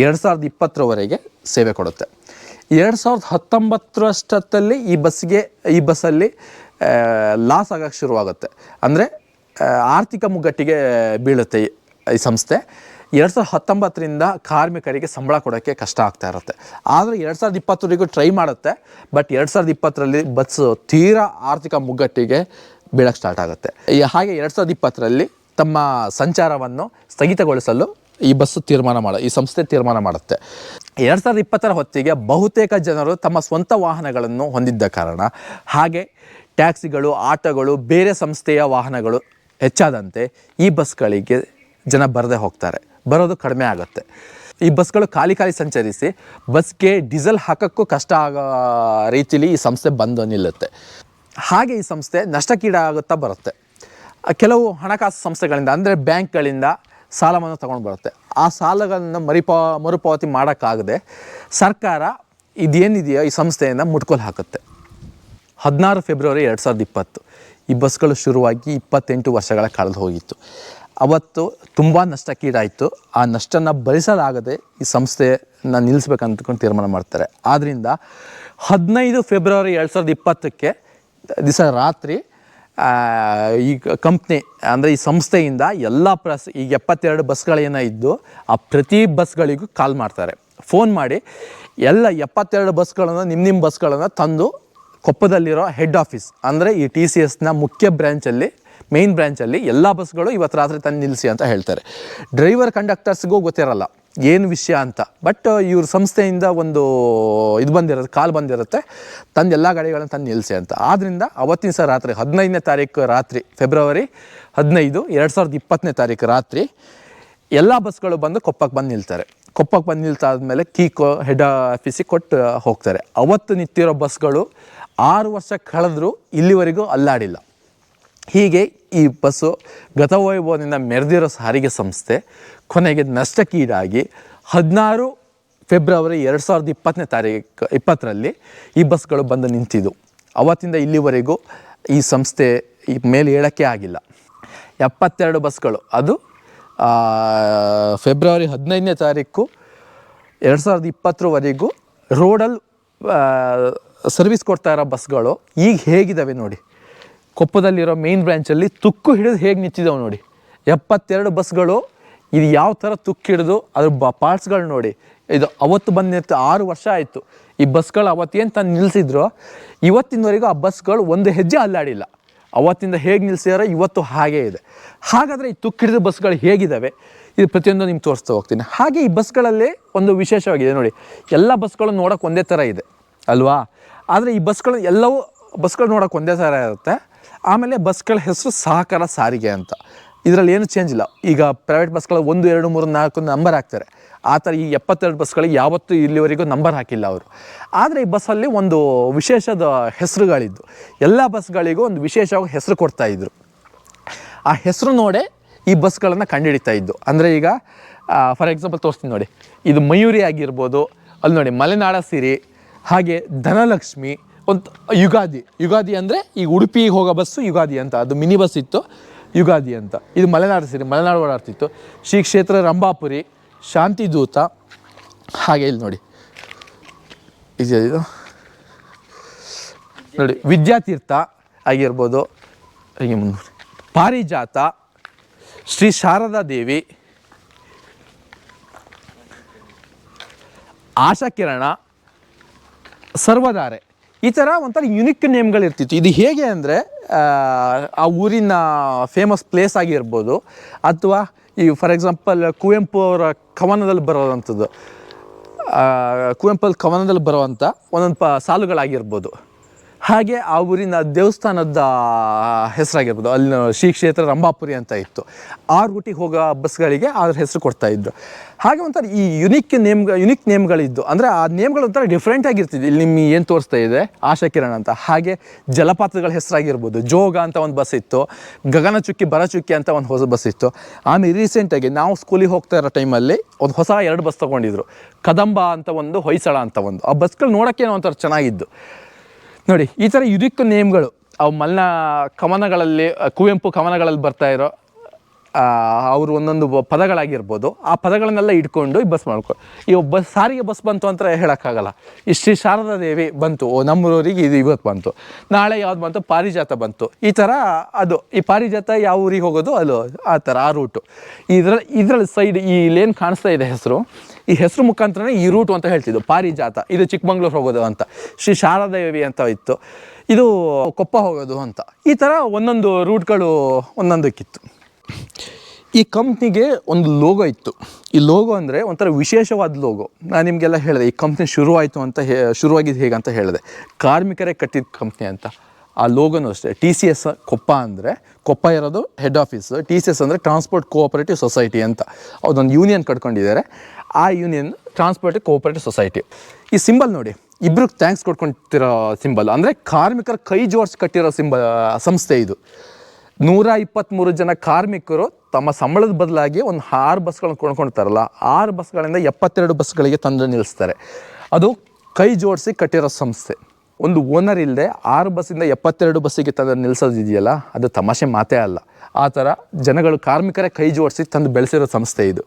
Speaker 1: ಎರಡು ಸಾವಿರದ ಇಪ್ಪತ್ತರವರೆಗೆ ಸೇವೆ ಕೊಡುತ್ತೆ. ಎರಡು ಸಾವಿರದ ಹತ್ತೊಂಬತ್ತರಷ್ಟೊತ್ತಲ್ಲಿ ಈ ಬಸ್ಸಿಗೆ, ಈ ಬಸ್ಸಲ್ಲಿ ಲಾಸ್ ಆಗೋಕ್ಕೆ ಶುರುವಾಗುತ್ತೆ. ಅಂದರೆ ಆರ್ಥಿಕ ಮುಗ್ಗಟ್ಟಿಗೆ ಬೀಳುತ್ತೆ ಈ- ಸಂಸ್ಥೆ. ಎರಡು ಸಾವಿರದ ಹತ್ತೊಂಬತ್ತರಿಂದ ಕಾರ್ಮಿಕರಿಗೆ ಸಂಬಳ ಕೊಡೋಕ್ಕೆ ಕಷ್ಟ ಆಗ್ತಾ ಇರುತ್ತೆ. ಆದರೆ ಎರಡು ಸಾವಿರದ ಇಪ್ಪತ್ತರಿಗೂ ಟ್ರೈ ಮಾಡುತ್ತೆ, ಬಟ್ ಎರಡು ಸಾವಿರದ ಇಪ್ಪತ್ತರಲ್ಲಿ ಬಸ್ಸು ತೀರಾ ಆರ್ಥಿಕ ಮುಗ್ಗಟ್ಟಿಗೆ ಬೀಳಕ್ಕೆ ಸ್ಟಾರ್ಟ್ ಆಗುತ್ತೆ. ಹಾಗೆ ಎರಡು ಸಾವಿರದ ಇಪ್ಪತ್ತರಲ್ಲಿ ತಮ್ಮ ಸಂಚಾರವನ್ನು ಸ್ಥಗಿತಗೊಳಿಸಲು ಈ ಬಸ್ಸು ತೀರ್ಮಾನ ಮಾಡ, ಈ ಸಂಸ್ಥೆ ತೀರ್ಮಾನ ಮಾಡುತ್ತೆ. ಎರಡು ಸಾವಿರದ ಇಪ್ಪತ್ತರ ಹೊತ್ತಿಗೆ ಬಹುತೇಕ ಜನರು ತಮ್ಮ ಸ್ವಂತ ವಾಹನಗಳನ್ನು ಹೊಂದಿದ್ದ ಕಾರಣ, ಹಾಗೆ ಟ್ಯಾಕ್ಸಿಗಳು, ಆಟೋಗಳು, ಬೇರೆ ಸಂಸ್ಥೆಯ ವಾಹನಗಳು ಹೆಚ್ಚಾದಂತೆ ಈ ಬಸ್ಗಳಿಗೆ ಜನ ಬರದೇ ಹೋಗ್ತಾರೆ. ಬರೋದು ಕಡಿಮೆ ಆಗುತ್ತೆ. ಈ ಬಸ್ಗಳು ಖಾಲಿ ಖಾಲಿ ಸಂಚರಿಸಿ ಬಸ್ಗೆ ಡೀಸೆಲ್ ಹಾಕೋಕ್ಕೂ ಕಷ್ಟ ಆಗೋ ರೀತಿಲಿ ಈ ಸಂಸ್ಥೆ ಬಂದು ನಿಲ್ಲುತ್ತೆ. ಹಾಗೆ ಈ ಸಂಸ್ಥೆ ನಷ್ಟಕ್ಕೀಡಾಗುತ್ತಾ ಬರುತ್ತೆ. ಕೆಲವು ಹಣಕಾಸು ಸಂಸ್ಥೆಗಳಿಂದ, ಅಂದರೆ ಬ್ಯಾಂಕ್ಗಳಿಂದ ಸಾಲವನ್ನು ತಗೊಂಡು ಬರುತ್ತೆ. ಆ ಸಾಲಗಳನ್ನು ಮರಿಪಾ, ಮರುಪಾವತಿ ಮಾಡೋಕ್ಕಾಗದೆ ಸರ್ಕಾರ ಇದೇನಿದೆಯೋ ಈ ಸಂಸ್ಥೆಯನ್ನು ಮುಟ್ಕೊಲ್ ಹಾಕುತ್ತೆ. ಹದಿನಾರು ಫೆಬ್ರವರಿ ಎರಡು ಸಾವಿರದ ಇಪ್ಪತ್ತು. ಈ ಬಸ್ಗಳು ಶುರುವಾಗಿ ಇಪ್ಪತ್ತೆಂಟು ವರ್ಷಗಳ ಕಳೆದು ಹೋಗಿತ್ತು. ಅವತ್ತು ತುಂಬ ನಷ್ಟಕ್ಕೀಡಾಯಿತು ಆ ನಷ್ಟನ ಭರಿಸಲಾಗದೆ ಈ ಸಂಸ್ಥೆನ ನಿಲ್ಲಿಸ್ಬೇಕಂತಕೊಂಡು ತೀರ್ಮಾನ ಮಾಡ್ತಾರೆ. ಆದ್ದರಿಂದ ಹದಿನೈದು ಫೆಬ್ರವರಿ ಎರಡು ಸಾವಿರದ ಇಪ್ಪತ್ತಕ್ಕೆ ದಿವಸ ರಾತ್ರಿ ಈ ಕಂಪ್ನಿ ಅಂದರೆ ಈ ಸಂಸ್ಥೆಯಿಂದ ಎಲ್ಲ ಪ್ರಸ್, ಈಗ ಎಪ್ಪತ್ತೆರಡು ಬಸ್ಗಳೇನೋ ಇದ್ದು ಆ ಪ್ರತಿ ಬಸ್ಗಳಿಗೂ ಕಾಲ್ ಮಾಡ್ತಾರೆ. ಫೋನ್ ಮಾಡಿ ಎಲ್ಲ ಎಪ್ಪತ್ತೆರಡು ಬಸ್ಗಳನ್ನು ನಿಮ್ಮ ನಿಮ್ಮ ಬಸ್ಗಳನ್ನು ತಂದು ಕೊಪ್ಪದಲ್ಲಿರೋ ಹೆಡ್ ಆಫೀಸ್ ಅಂದರೆ ಈ ಟಿ ಸಿ ಎಸ್ನ ಮುಖ್ಯ ಬ್ರ್ಯಾಂಚಲ್ಲಿ ಮೇನ್ ಬ್ರ್ಯಾಂಚಲ್ಲಿ ಎಲ್ಲ ಬಸ್ಗಳು ಇವತ್ತು ರಾತ್ರಿ ತಂದು ನಿಲ್ಲಿಸಿ ಅಂತ ಹೇಳ್ತಾರೆ. ಡ್ರೈವರ್ ಕಂಡಕ್ಟರ್ಸ್ಗೂ ಗೊತ್ತಿರಲ್ಲ, ಏನು ವಿಷಯ ಅಂತ. ಬಟ್ ಇವ್ರ ಸಂಸ್ಥೆಯಿಂದ ಒಂದು ಇದು ಬಂದಿರುತ್ತೆ, ಕಾಲ್ ಬಂದಿರುತ್ತೆ, ತಂದು ಎಲ್ಲ ಗಾಡಿಗಳನ್ನು ತಂದು ನಿಲ್ಲಿಸಿ ಅಂತ. ಆದ್ದರಿಂದ ಅವತ್ತಿನ ಸಹ ರಾತ್ರಿ, ಹದಿನೈದನೇ ತಾರೀಕು ರಾತ್ರಿ ಫೆಬ್ರವರಿ ಹದಿನೈದು, ಎರಡು ಸಾವಿರದ ಇಪ್ಪತ್ತನೇ ತಾರೀಕು ರಾತ್ರಿ, ಎಲ್ಲ ಬಸ್ಗಳು ಬಂದು ಕೊಪ್ಪಕ್ಕೆ ಬಂದು ನಿಲ್ತಾರೆ. ಕೊಪ್ಪಕ್ಕೆ ಬಂದು ನಿಲ್ತಾದ್ಮೇಲೆ ಕೀ ಕೊ ಹೆಡ್ ಆಫೀಸಿಗೆ ಕೊಟ್ಟು ಹೋಗ್ತಾರೆ. ಅವತ್ತು ನಿಂತಿರೋ ಬಸ್ಗಳು ಆರು ವರ್ಷ ಕಳೆದರೂ ಇಲ್ಲಿವರೆಗೂ ಅಲ್ಲಾಡಿಲ್ಲ. ಹೀಗೆ ಈ ಬಸ್ಸು ಗತವೈಭವದಿಂದ ಮೆರೆದಿರೋ ಸಾರಿಗೆ ಸಂಸ್ಥೆ ಕೊನೆಗೆ ನಷ್ಟಕ್ಕೀಡಾಗಿ ಹದಿನಾರು ಫೆಬ್ರವರಿ ಎರಡು ಸಾವಿರದ ಇಪ್ಪತ್ತನೇ ತಾರೀಕು ಇಪ್ಪತ್ತರಲ್ಲಿ ಈ ಬಸ್ಗಳು ಬಂದು ನಿಂತಿದ್ದು ಅವತ್ತಿಂದ ಇಲ್ಲಿವರೆಗೂ ಈ ಸಂಸ್ಥೆ ಈ ಮೇಲೆ ಹೇಳೋಕ್ಕೆ ಆಗಿಲ್ಲ. ಎಪ್ಪತ್ತೆರಡು ಬಸ್ಗಳು, ಅದು ಫೆಬ್ರವರಿ ಹದಿನೈದನೇ ತಾರೀಕು ಎರಡು ಸಾವಿರದ ಇಪ್ಪತ್ತರವರೆಗೂ ರೋಡಲ್ಲಿ ಸರ್ವಿಸ್ ಕೊಡ್ತಾ ಇರೋ ಬಸ್ಗಳು ಈಗ ಹೇಗಿದ್ದಾವೆ ನೋಡಿ. ಕೊಪ್ಪದಲ್ಲಿರೋ ಮೇನ್ ಬ್ರ್ಯಾಂಚಲ್ಲಿ ತುಕ್ಕು ಹಿಡಿದು ಹೇಗೆ ನಿಂತಿದ್ದಾವೆ ನೋಡಿ. ಎಪ್ಪತ್ತೆರಡು ಬಸ್ಗಳು ಇದು ಯಾವ ಥರ ತುಕ್ಕು ಹಿಡಿದು ಅದ್ರ ಬ ಪಾರ್ಟ್ಸ್ಗಳು ನೋಡಿ. ಇದು ಅವತ್ತು ಬಂದಿತ್ತು ಆರು ವರ್ಷ ಆಯಿತು. ಈ ಬಸ್ಗಳು ಅವತ್ತೇನು ತಂದು ನಿಲ್ಲಿಸಿದ್ರು ಇವತ್ತಿನವರೆಗೂ ಆ ಬಸ್ಗಳು ಒಂದು ಹೆಜ್ಜೆ ಅಲ್ಲಾಡಿಲ್ಲ. ಅವತ್ತಿಂದ ಹೇಗೆ ನಿಲ್ಸಿದಾರೋ ಇವತ್ತು ಹಾಗೇ ಇದೆ. ಹಾಗಾದರೆ ಈ ತುಕ್ಕು ಹಿಡಿದ ಬಸ್ಗಳು ಹೇಗಿದ್ದಾವೆ ಇದು ಪ್ರತಿಯೊಂದು ನಿಮ್ಗೆ ತೋರಿಸ್ತಾ ಹೋಗ್ತೀನಿ. ಹಾಗೆ ಈ ಬಸ್ಗಳಲ್ಲಿ ಒಂದು ವಿಶೇಷವಾಗಿದೆ ನೋಡಿ. ಎಲ್ಲ ಬಸ್ಗಳು ನೋಡೋಕೆ ಒಂದೇ ಥರ ಇದೆ. ಅಲ್ವಾ? ಆದರೆ ಈ ಬಸ್ಗಳು ಎಲ್ಲವೂ, ಬಸ್ಗಳು ನೋಡೋಕೆ ಒಂದೇ ಥರ ಇರುತ್ತೆ. ಆಮೇಲೆ ಬಸ್ಗಳ ಹೆಸರು ಸಹಕಾರ ಸಾರಿಗೆ ಅಂತ. ಇದರಲ್ಲಿ ಏನು ಚೇಂಜ್ ಇಲ್ಲ. ಈಗ ಪ್ರೈವೇಟ್ ಬಸ್ಗಳು ಒಂದು, ಎರಡು, ಮೂರು, ನಾಲ್ಕು ನಂಬರ್ ಹಾಕ್ತಾರೆ. ಆ ಥರ ಈ ಎಪ್ಪತ್ತೆರಡು ಬಸ್ಗಳಿಗೆ ಯಾವತ್ತೂ ಇಲ್ಲಿವರೆಗೂ ನಂಬರ್ ಹಾಕಿಲ್ಲ ಅವರು. ಆದರೆ ಈ ಬಸ್ಸಲ್ಲಿ ಒಂದು ವಿಶೇಷದ ಹೆಸರುಗಳಿದ್ದು. ಎಲ್ಲ ಬಸ್ಗಳಿಗೂ ಒಂದು ವಿಶೇಷವಾಗಿ ಹೆಸರು ಕೊಡ್ತಾಯಿದ್ರು ಆ ಹೆಸರು ನೋಡೆ ಈ ಬಸ್ಗಳನ್ನು ಕಂಡುಹಿಡಿತಾ ಇದ್ದು. ಅಂದರೆ ಈಗ ಫಾರ್ ಎಕ್ಸಾಂಪಲ್ ತೋರಿಸ್ತೀನಿ ನೋಡಿ. ಇದು ಮಯೂರಿ ಆಗಿರ್ಬೋದು. ಅಲ್ಲಿ ನೋಡಿ, ಮಲೆನಾಡ ಸಿರಿ. ಹಾಗೆ ಧನಲಕ್ಷ್ಮಿ ಒಂದು ಯುಗಾದಿ. ಯುಗಾದಿ ಅಂದರೆ ಈಗ ಉಡುಪಿಗೆ ಹೋಗೋ ಬಸ್ಸು ಯುಗಾದಿ ಅಂತ. ಅದು ಮಿನಿ ಬಸ್ ಇತ್ತು, ಯುಗಾದಿ ಅಂತ. ಇದು ಮಲೆನಾಡು ಸಿರಿ, ಮಲೆನಾಡು ಓಡಾಡ್ತಿತ್ತು ಶ್ರೀ ಕ್ಷೇತ್ರ ರಂಭಾಪುರಿ, ಶಾಂತಿದೂತ, ಹಾಗೆ ಇಲ್ಲಿ ನೋಡಿ. ಇದೆ? ನೋಡಿ, ವಿದ್ಯಾತೀರ್ಥ ಆಗಿರ್ಬೋದು. ಹೀಗೆ ಮುಂದೆ ಪಾರಿಜಾತ, ಶ್ರೀ ಶಾರದಾ ದೇವಿ, ಆಶಾಕಿರಣ ಸರ್ವಧಾರೆ ಈ ಥರ ಒಂಥರ ಯುನಿಕ್ ನೇಮ್ಗಳಿರ್ತಿತ್ತು. ಇದು ಹೇಗೆ ಅಂದರೆ, ಆ ಊರಿನ ಫೇಮಸ್ ಪ್ಲೇಸ್ ಆಗಿರ್ಬೋದು, ಅಥವಾ ಈ ಫಾರ್ ಎಕ್ಸಾಂಪಲ್ ಕುವೆಂಪು ಅವರ ಕವನದಲ್ಲಿ ಬರೋವಂಥದ್ದು. ಕುವೆಂಪಲ್ ಕುವೆಂಪು ಕವನದಲ್ಲಿ ಬರುವಂಥ ಒಂದೊಂದು ಪ ಸಾಲುಗಳಾಗಿರ್ಬೋದು. ಹಾಗೆ ಆ ಊರಿನ ದೇವಸ್ಥಾನದ ಹೆಸರಾಗಿರ್ಬೋದು ಅಲ್ಲಿ ಶ್ರೀ ಕ್ಷೇತ್ರ ರಂಭಾಪುರಿ ಅಂತ ಇತ್ತು. ಆರು ರೂಟಿಗೆ ಹೋಗೋ ಬಸ್ಗಳಿಗೆ ಅದ್ರ ಹೆಸರು ಕೊಡ್ತಾ ಇದ್ದರು ಹಾಗೆ ಒಂಥರ ಈ ಯುನಿಕ್ ನೇಮ್ ಯುನಿಕ್ ನೇಮ್ಗಳಿದ್ದು ಅಂದರೆ ಆ ನೇಮ್ಗಳು ಒಂಥರ ಡಿಫ್ರೆಂಟ್ ಆಗಿರ್ತಿದ್ದು ಇಲ್ಲಿ ನಿಮ್ಗೆ ಏನು ತೋರಿಸ್ತಾ ಇದೆ? ಆಶಾ ಕಿರಣ್ ಅಂತ. ಹಾಗೆ ಜಲಪಾತಗಳ ಹೆಸರಾಗಿರ್ಬೋದು. ಜೋಗ ಅಂತ ಒಂದು ಬಸ್ ಇತ್ತು. ಗಗನಚುಕ್ಕಿ ಬರಚುಕ್ಕಿ ಅಂತ ಒಂದು ಹೊಸ ಬಸ್ ಇತ್ತು. ಆಮೇಲೆ ರೀಸೆಂಟಾಗಿ ನಾವು ಸ್ಕೂಲಿಗೆ ಹೋಗ್ತಾ ಇರೋ ಟೈಮಲ್ಲಿ ಒಂದು ಹೊಸ ಎರಡು ಬಸ್ ತೊಗೊಂಡಿದ್ರು. ಕದಂಬ ಅಂತ ಒಂದು, ಹೊಯ್ಸಳ ಅಂತ ಒಂದು. ಆ ಬಸ್ಗಳು ನೋಡೋಕ್ಕೇನೋ ಒಂಥರ ಚೆನ್ನಾಗಿದ್ದು. ನೋಡಿ ಈ ಥರ ಯುದಿಕ್ ನೇಮ್ಗಳು ಅವು ಮಲ್ನ ಕವನಗಳಲ್ಲಿ ಕುವೆಂಪು ಕವನಗಳಲ್ಲಿ ಬರ್ತಾ ಇರೋ ಅವರು ಒಂದೊಂದು ಪದಗಳಾಗಿರ್ಬೋದು. ಆ ಪದಗಳನ್ನೆಲ್ಲ ಇಟ್ಕೊಂಡು ಬಸ್ ಮಾಡ್ಕೊ ಈ ಬಸ್ ಸಾರಿಗೆ ಬಸ್ ಬಂತು ಅಂತ ಹೇಳೋಕ್ಕಾಗಲ್ಲ. ಈ ಶ್ರೀ ಶಾರದಾ ದೇವಿ ಬಂತು. ಓ ನಮ್ಮೂರಿಗೆ ಇದು ಇವತ್ತು ಬಂತು. ನಾಳೆ ಯಾವ್ದು ಬಂತು? ಪಾರಿಜಾತ ಬಂತು. ಈ ಥರ ಅದು, ಈ ಪಾರಿಜಾತ ಯಾವ ಊರಿಗೆ ಹೋಗೋದು? ಅದು ಆ ಥರ ಆ ರೂಟು ಇದ್ರ, ಇದ್ರಲ್ಲಿ ಸೈಡ್ ಈ ಲೇನ್ ಕಾಣಿಸ್ತಾ ಇದೆ ಹೆಸರು. ಈ ಹೆಸರು ಮುಖಾಂತರನೇ ಈ ರೂಟು ಅಂತ ಹೇಳ್ತಿದ್ದು. ಪಾರಿಜಾತ. ಇದು ಚಿಕ್ಕಮಂಗ್ಳೂರು ಹೋಗೋದು ಅಂತ. ಶ್ರೀ ಶಾರದಾದೇವಿ ಅಂತ ಇತ್ತು. ಇದು ಕೊಪ್ಪ ಹೋಗೋದು ಅಂತ. ಈ ಥರ ಒಂದೊಂದು ರೂಟ್ಗಳು ಒಂದೊಂದಕ್ಕಿತ್ತು. ಈ ಕಂಪ್ನಿಗೆ ಒಂದು ಲೋಗೋ ಇತ್ತು. ಈ ಲೋಗೋ ಅಂದರೆ ಒಂಥರ ವಿಶೇಷವಾದ ಲೋಗೋ ನಾನು ನಿಮಗೆಲ್ಲ ಹೇಳಿದೆ, ಈ ಕಂಪ್ನಿ ಶುರುವಾಯಿತು ಅಂತ ಹೇ ಶುರುವಾಗಿದ್ದು ಹೇಗೆ ಅಂತ ಹೇಳಿದೆ. ಕಾರ್ಮಿಕರೇ ಕಟ್ಟಿದ ಕಂಪ್ನಿ ಅಂತ. ಆ ಲೋಗೋನು ಅಷ್ಟೇ. ಟಿ ಸಿ ಎಸ್ ಕೊಪ್ಪ ಅಂದರೆ, ಕೊಪ್ಪ ಇರೋದು head office T C S ಅಂದರೆ ಟ್ರಾನ್ಸ್ಪೋರ್ಟ್ ಕೋಆಪರೇಟಿವ್ ಸೊಸೈಟಿ ಅಂತ. ಅದೊಂದು ಯೂನಿಯನ್ ಕಟ್ಕೊಂಡಿದ್ದಾರೆ. ಆ ಯೂನಿಯನ್ ಟ್ರಾನ್ಸ್ಪೋರ್ಟ್ ಕೋಆಪರೇಟಿವ್ ಸೊಸೈಟಿ ಈ ಸಿಂಬಲ್ ನೋಡಿ. ಇಬ್ರಿಗೆ ಥ್ಯಾಂಕ್ಸ್ ಕೊಟ್ಕೊಂತಿರೋ ಸಿಂಬಲ್ ಅಂದರೆ ಕಾರ್ಮಿಕರ ಕೈ ಜೋಡಿಸಿ ಕಟ್ಟಿರೋ ಸಿಂಬಲ್ ಸಂಸ್ಥೆ ಇದು. ನೂರ ಇಪ್ಪತ್ತ್ಮೂರು ಜನ ಕಾರ್ಮಿಕರು ತಮ್ಮ ಸಂಬಳದ ಬದಲಾಗಿ ಒಂದು ಆರು ಬಸ್ಗಳನ್ನು ಕೊಂಡ್ಕೊಳ್ತಾರಲ್ಲ ಆರು ಬಸ್ಗಳಿಂದ ಎಪ್ಪತ್ತೆರಡು ಬಸ್ಗಳಿಗೆ ತಂದು ನಿಲ್ಲಿಸ್ತಾರೆ. ಅದು ಕೈ ಜೋಡಿಸಿ ಕಟ್ಟಿರೋ ಸಂಸ್ಥೆ. ಒಂದು ಓನರ್ ಇಲ್ಲದೆ ಆರು ಬಸ್ಸಿಂದ ಎಪ್ಪತ್ತೆರಡು ಬಸ್ಸಿಗೆ ತಂದು ನಿಲ್ಲಿಸೋದಿದೆಯಲ್ಲ, ಅದು ತಮಾಷೆ ಮಾತೇ ಅಲ್ಲ. ಆ ಥರ ಜನಗಳು, ಕಾರ್ಮಿಕರೇ ಕೈ ಜೋಡಿಸಿ ತಂದು ಬೆಳೆಸಿರೋ ಸಂಸ್ಥೆ ಇದು.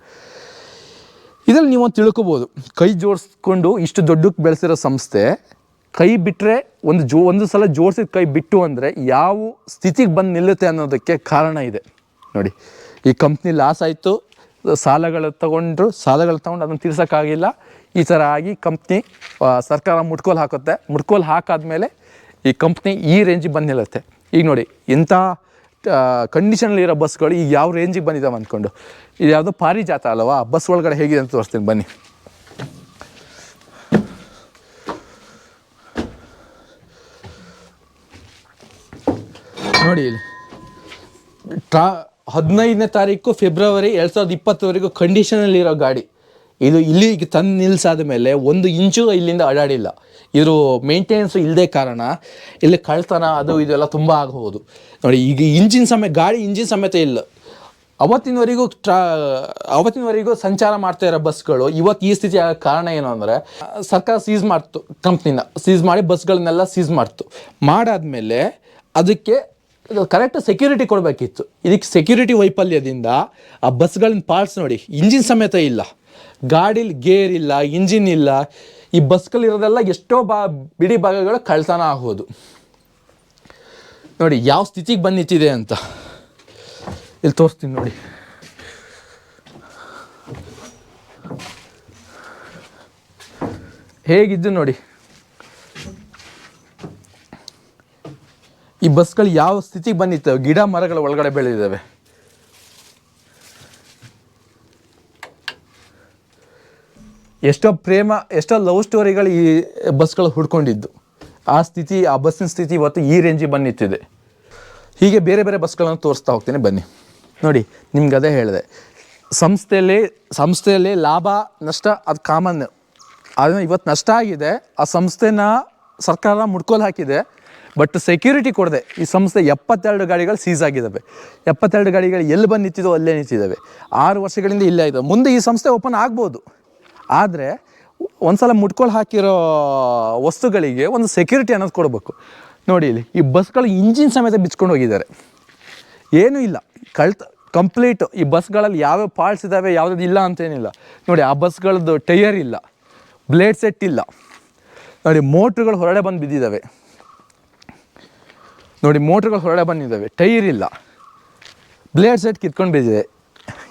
Speaker 1: ಇದರಲ್ಲಿ ನೀವು ತಿಳ್ಕೊಬೋದು. ಕೈ ಜೋಡಿಸ್ಕೊಂಡು ಇಷ್ಟು ದೊಡ್ಡಕ್ಕೆ ಬೆಳೆಸಿರೋ ಸಂಸ್ಥೆ ಕೈ ಬಿಟ್ಟರೆ ಒಂದು ಜೋ, ಒಂದು ಸಲ ಜೋಡಿಸಿದ ಕೈ ಬಿಟ್ಟು ಅಂದರೆ ಯಾವ ಸ್ಥಿತಿಗೆ ಬಂದು ನಿಲ್ಲುತ್ತೆ ಅನ್ನೋದಕ್ಕೆ ಕಾರಣ ಇದೆ. ನೋಡಿ, ಈ ಕಂಪ್ನಿ ಲಾಸ್ ಆಯಿತು, ಸಾಲಗಳು ತಗೊಂಡ್ರು, ಸಾಲಗಳು ತಗೊಂಡು ಅದನ್ನು ತೀರ್ಸೋಕ್ಕಾಗಿಲ್ಲ. ಈ ಥರ ಆಗಿ ಕಂಪ್ನಿ ಸರ್ಕಾರ ಮುಟ್ಕೋಲು ಹಾಕುತ್ತೆ. ಮುಟ್ಕೋಲು ಹಾಕಾದ್ಮೇಲೆ ಈ ಕಂಪ್ನಿ ಈ ರೇಂಜಿಗೆ ಬಂದು ನಿಲ್ಲುತ್ತೆ. ಈಗ ನೋಡಿ, ಇಂಥ ಕಂಡೀಷನಲ್ಲಿ ಇರೋ ಬಸ್ಗಳು ಈಗ ಯಾವ ರೇಂಜಿಗೆ ಬಂದಿದ್ದಾವೆ ಅಂದ್ಕೊಂಡು. ಇದು ಯಾವುದೋ ಪಾರಿಜಾತ ಅಲ್ವಾ? ಬಸ್ ಒಳಗಡೆ ಹೇಗಿದೆ ಅಂತ ತೋರಿಸ್ತೀನಿ, ಬನ್ನಿ. ನೋಡಿ ಟ್ರಾ, ಹದಿನೈದನೇ ತಾರೀಕು ಫೆಬ್ರವರಿ ಎರಡು ಸಾವಿರದ ಇಪ್ಪತ್ತವರೆಗೂ ಕಂಡೀಷನಲ್ಲಿರೋ ಗಾಡಿ. ಇದು ಇಲ್ಲಿಗೆ ತಂದು ನಿಲ್ಸಾದ ಮೇಲೆ ಒಂದು ಇಂಚು ಇಲ್ಲಿಂದ ಅಡಾಡಿಲ್ಲ ಇದ್ರ ಮೇಂಟೆನೆನ್ಸ್ ಇಲ್ಲದೆ ಕಾರಣ ಇಲ್ಲಿ ಕಳ್ತನ ಅದು ಇದೆಲ್ಲ ತುಂಬ ಆಗಬಹುದು ನೋಡಿ, ಈಗ ಇಂಜಿನ್ ಸಮೇತ ಗಾಡಿ ಇಂಜಿನ್ ಸಮೇತ ಇಲ್ಲ. ಅವತ್ತಿನವರೆಗೂ ಟ್ರಾ, ಅವತ್ತಿನವರೆಗೂ ಸಂಚಾರ ಮಾಡ್ತಾ ಇರೋ ಬಸ್ಗಳು ಇವತ್ತು ಈ ಸ್ಥಿತಿ ಆಗೋ ಕಾರಣ ಏನು ಅಂದರೆ, ಸರ್ಕಾರ ಸೀಸ್ ಮಾಡ್ತು ಕಂಪ್ನಿನ ಸೀಸ್ ಮಾಡಿ ಬಸ್ಗಳನ್ನೆಲ್ಲ ಸೀಸ್ ಮಾಡ್ತು. ಮಾಡಾದ್ಮೇಲೆ ಅದಕ್ಕೆ ಕರೆಕ್ಟ್ ಸೆಕ್ಯೂರಿಟಿ ಕೊಡಬೇಕಿತ್ತು. ಇದಕ್ಕೆ ಸೆಕ್ಯೂರಿಟಿ ವೈಫಲ್ಯದಿಂದ ಆ ಬಸ್ಗಳನ್ನ ಪಾರ್ಟ್ಸ್ ನೋಡಿ ಇಂಜಿನ್ ಸಮೇತ ಇಲ್ಲ. ಗಾಡೀಲಿ ಗೇರ್ ಇಲ್ಲ ಇಂಜಿನ್ ಇಲ್ಲ. ಈ ಬಸ್ಗಳಿರೋದೆಲ್ಲ ಎಷ್ಟೋ ಬಾ, ಬಿಡಿ ಭಾಗಗಳು ಕಳ್ತನ ಆಗೋದು. ನೋಡಿ, ಯಾವ ಸ್ಥಿತಿಗೆ ಬಂದು ನಿಂತಿದೆ ಅಂತ. ಇಲ್ಲಿ ತೋರಿಸ್ತೀನಿ ನೋಡಿ. ಹೇಗಿದ್ದು ನೋಡಿ. ಬಸ್ಗಳು ಯಾವ ಸ್ಥಿತಿಗೆ ಬಂದಿತ್ತು ಗಿಡ ಮರಗಳ ಒಳಗಡೆ ಬೆಳೆದಿದ್ದಾವೆ. ಎಷ್ಟೋ ಪ್ರೇಮ, ಎಷ್ಟೋ ಲವ್ ಸ್ಟೋರಿಗಳು ಈ ಬಸ್ಗಳು ಹುಡ್ಕೊಂಡಿದ್ದು. ಆ ಸ್ಥಿತಿ, ಆ ಬಸ್ಸಿನ ಸ್ಥಿತಿ ಇವತ್ತು ಈ ರೇಂಜಿಗೆ ಬಂದಿತ್ತಿದೆ. ಹೀಗೆ ಬೇರೆ ಬೇರೆ ಬಸ್ಗಳನ್ನು ತೋರಿಸ್ತಾ ಹೋಗ್ತೀನಿ, ಬನ್ನಿ. ನೋಡಿ, ನಿಮ್ಗೆ ಅದೇ ಹೇಳಿದೆ. ಸಂಸ್ಥೆಯಲ್ಲಿ ಸಂಸ್ಥೆಯಲ್ಲಿ ಲಾಭ, ನಷ್ಟ, ಅದು ಕಾಮನ್. ಅದನ್ನು ಇವತ್ತು ನಷ್ಟ ಆಗಿದೆ. ಆ ಸಂಸ್ಥೆನ ಸರ್ಕಾರ ಮುಡ್ಕೋಲು ಹಾಕಿದೆ. ಬಟ್ ಸೆಕ್ಯೂರಿಟಿ ಕೊಡದೆ ಈ ಸಂಸ್ಥೆ ಎಪ್ಪತ್ತೆರಡು ಗಾಡಿಗಳು ಸೀಸ್ ಆಗಿದ್ದಾವೆ. ಎಪ್ಪತ್ತೆರಡು ಗಾಡಿಗಳು ಎಲ್ಲಿ ಬಂದು ನಿಂತಿದ್ದೋ ಅಲ್ಲೇ ನಿಂತಿದ್ದಾವೆ. ಆರು ವರ್ಷಗಳಿಂದ ಇಲ್ಲೇ ಇದ್ದಾವೆ. ಮುಂದೆ ಈ ಸಂಸ್ಥೆ ಓಪನ್ ಆಗ್ಬೋದು. ಆದರೆ ಒಂದ್ಸಲ ಮುಟ್ಕೊಂಡು ಹಾಕಿರೋ ವಸ್ತುಗಳಿಗೆ ಒಂದು ಸೆಕ್ಯೂರಿಟಿ ಅನ್ನೋದು ಕೊಡಬೇಕು. ನೋಡಿ ಇಲ್ಲಿ, ಈ ಬಸ್ಗಳು ಇಂಜಿನ್ ಸಮೇತ ಬಿಚ್ಕೊಂಡು ಹೋಗಿದ್ದಾರೆ. ಏನೂ ಇಲ್ಲ. ಕಳ್ತ ಕಂಪ್ಲೀಟ್ ಈ ಬಸ್ಗಳಲ್ಲಿ ಯಾವ್ಯಾವ ಪಾರ್ಟ್ಸ್ ಇದ್ದಾವೆ ಯಾವುದಾದ್ರು ಇಲ್ಲ ಅಂತೇನಿಲ್ಲ. ನೋಡಿ, ಆ ಬಸ್ಗಳದ್ದು ಟೈಯರ್ ಇಲ್ಲ. ಬ್ಲೇಡ್ ಸೆಟ್ ಇಲ್ಲ. ನೋಡಿ ಮೋಟ್ರುಗಳು ಹೊರಡೆ ಬಂದು ಬಿದ್ದಿದ್ದಾವೆ. ನೋಡಿ, ಮೋಟ್ರ್ಗಳು ಹೊರಡೆ ಬಂದಿದ್ದಾವೆ. ಟೈರ್ ಇಲ್ಲ. ಬ್ಲೇಡ್ ಸೆಟ್ ಕಿತ್ಕೊಂಡು ಬಿದ್ದಿದೆ.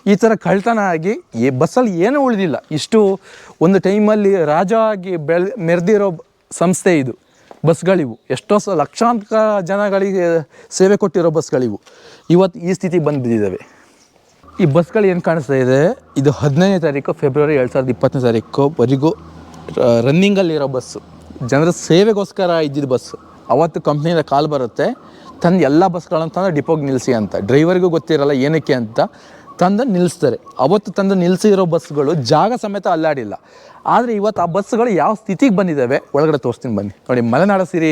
Speaker 1: ಈ ಥರ ಕಳ್ತನ ಆಗಿ ಈ ಬಸ್ಸಲ್ಲಿ ಏನೂ ಉಳಿದಿಲ್ಲ. ಇಷ್ಟು ಒಂದು ಟೈಮಲ್ಲಿ ರಾಜ ಆಗಿ ಬೆಳೆ, ಮೆರೆದಿರೋ ಸಂಸ್ಥೆ ಇದು. ಬಸ್ಗಳಿವು. ಎಷ್ಟೋ ಸ ಲಕ್ಷಾಂತರ ಜನಗಳಿಗೆ ಸೇವೆ ಕೊಟ್ಟಿರೋ ಬಸ್ಗಳಿವು. ಇವತ್ತು ಈ ಸ್ಥಿತಿ ಬಂದು ಬಿದ್ದಿದ್ದಾವೆ. ಈ ಬಸ್ಗಳು ಏನು ಕಾಣಿಸ್ತಾ ಇದೆ? ಇದು ಹದಿನೈದನೇ ತಾರೀಕು, ಫೆಬ್ರವರಿ ಎರಡು ಸಾವಿರದ ಇಪ್ಪತ್ತನೇ ತಾರೀಕುವರೆಗೂ ರನ್ನಿಂಗಲ್ಲಿರೋ ಬಸ್ಸು. ಜನರ ಸೇವೆಗೋಸ್ಕರ ಇದ್ದಿದ್ದು ಬಸ್ಸು. ಅವತ್ತು ಕಂಪ್ನಿಯಿಂದ ಕಾಲ್ ಬರುತ್ತೆ, ತಂದು ಎಲ್ಲ ಬಸ್ಗಳನ್ನು ತಂದು ಡಿಪೋಗೆ ನಿಲ್ಲಿಸಿ ಅಂತ. ಡ್ರೈವರ್ಗೂ ಗೊತ್ತಿರಲ್ಲ ಏನಕ್ಕೆ ಅಂತ. ತಂದು ನಿಲ್ಲಿಸ್ತಾರೆ. ಅವತ್ತು ತಂದು ನಿಲ್ಲಿಸಿರೋ ಬಸ್ಗಳು ಜಾಗ ಸಮೇತ ಅಲ್ಲಾಡಿಲ್ಲ. ಆದರೆ ಇವತ್ತು ಆ ಬಸ್ಗಳು ಯಾವ ಸ್ಥಿತಿಗೆ ಬಂದಿದ್ದಾವೆ, ಒಳಗಡೆ ತೋರಿಸ್ತೀನಿ ಬನ್ನಿ. ನೋಡಿ, ಮಲೆನಾಡ ಸಿರಿ,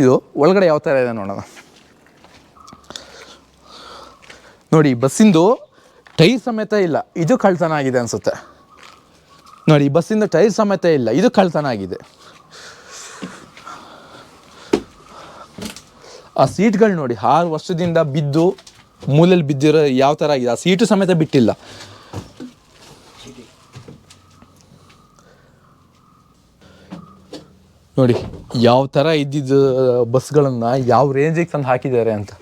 Speaker 1: ಇದು ಒಳಗಡೆ ಯಾವ ಥರ ಇದೆ ನೋಡೋಣ. ನೋಡಿ ಬಸ್ಸಿಂದು ಟೈರ್ ಸಮೇತ ಇಲ್ಲ. ಇದು ಕಳ್ತನ ಆಗಿದೆ ಅನಿಸುತ್ತೆ. ನೋಡಿ ಬಸ್ಸಿಂದ ಟೈರ್ ಸಮೇತ ಇಲ್ಲ. ಇದು ಕಳ್ತನ ಆಗಿದೆ. ಆ ಸೀಟ್ಗಳು ನೋಡಿ, ಆರು ವರ್ಷದಿಂದ ಬಿದ್ದು ಮೂಲೆಯಲ್ಲಿ ಬಿದ್ದಿರೋ ಯಾವ ಥರ ಆಗಿದೆ ಆ ಸೀಟು ಸಮೇತ ಬಿಟ್ಟಿಲ್ಲ. ನೋಡಿ, ಯಾವ ಥರ ಇದ್ದಿದ್ದ ಬಸ್ಗಳನ್ನು ಯಾವ ರೇಂಜಿಗೆ ತಂದು ಹಾಕಿದ್ದಾರೆ ಅಂತ.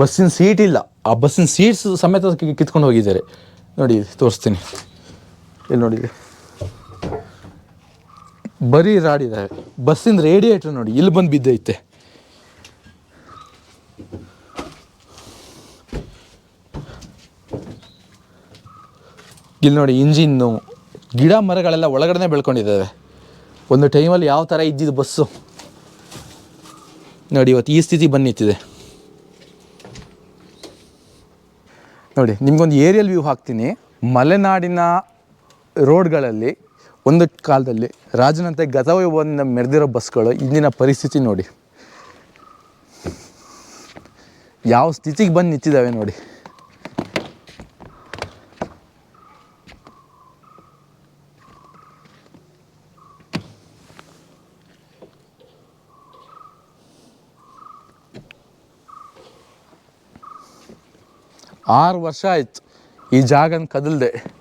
Speaker 1: ಬಸ್ಸಿನ ಸೀಟ್ ಇಲ್ಲ. ಆ ಬಸ್ಸಿನ ಸೀಟ್ಸ್ ಸಮೇತ ಕಿತ್ಕೊಂಡು ಹೋಗಿದ್ದಾರೆ. ನೋಡಿ, ತೋರಿಸ್ತೀನಿ. ಇಲ್ಲಿ ನೋಡಿ. ಬರೀ ರಾಡಿದ್ದಾರೆ ಬಸ್ಸಿಂದ ರೇಡಿಯೇಟರ್ ನೋಡಿ, ಇಲ್ಲಿ ಬಂದು ಬಿದ್ದೈತೆ. ಇಲ್ಲಿ ನೋಡಿ ಇಂಜಿನ್ನು ಗಿಡ ಮರಗಳೆಲ್ಲ ಒಳಗಡೆ ಬೆಳ್ಕೊಂಡಿದ್ದಾವೆ ಒಂದು ಟೈಮಲ್ಲಿ ಯಾವ ಥರ ಇದ್ದಿದ್ದು ಬಸ್ಸು? ನೋಡಿ, ಇವತ್ತು ಈ ಸ್ಥಿತಿ ಬಂದು ನಿಂತಿದೆ ನೋಡಿ, ನಿಮಗೊಂದು ಏರಿಯಲ್ ವ್ಯೂ ಹಾಕ್ತೀನಿ. ಮಲೆನಾಡಿನ ರೋಡ್ಗಳಲ್ಲಿ ಒಂದು ಕಾಲದಲ್ಲಿ ರಾಜನಂತೆ ಗತವೈಭವದಿಂದ ಮೆರೆದಿರೋ ಬಸ್ಗಳು ಇಂದಿನ ಪರಿಸ್ಥಿತಿ ನೋಡಿ. ಯಾವ ಸ್ಥಿತಿಗೆ ಬಂದು ನಿಂತಿದ್ದಾವೆ ನೋಡಿ. ಆರು ವರ್ಷ ಆಯ್ತು ಈ ಜಾಗನ ಕದಲ್ದೆ.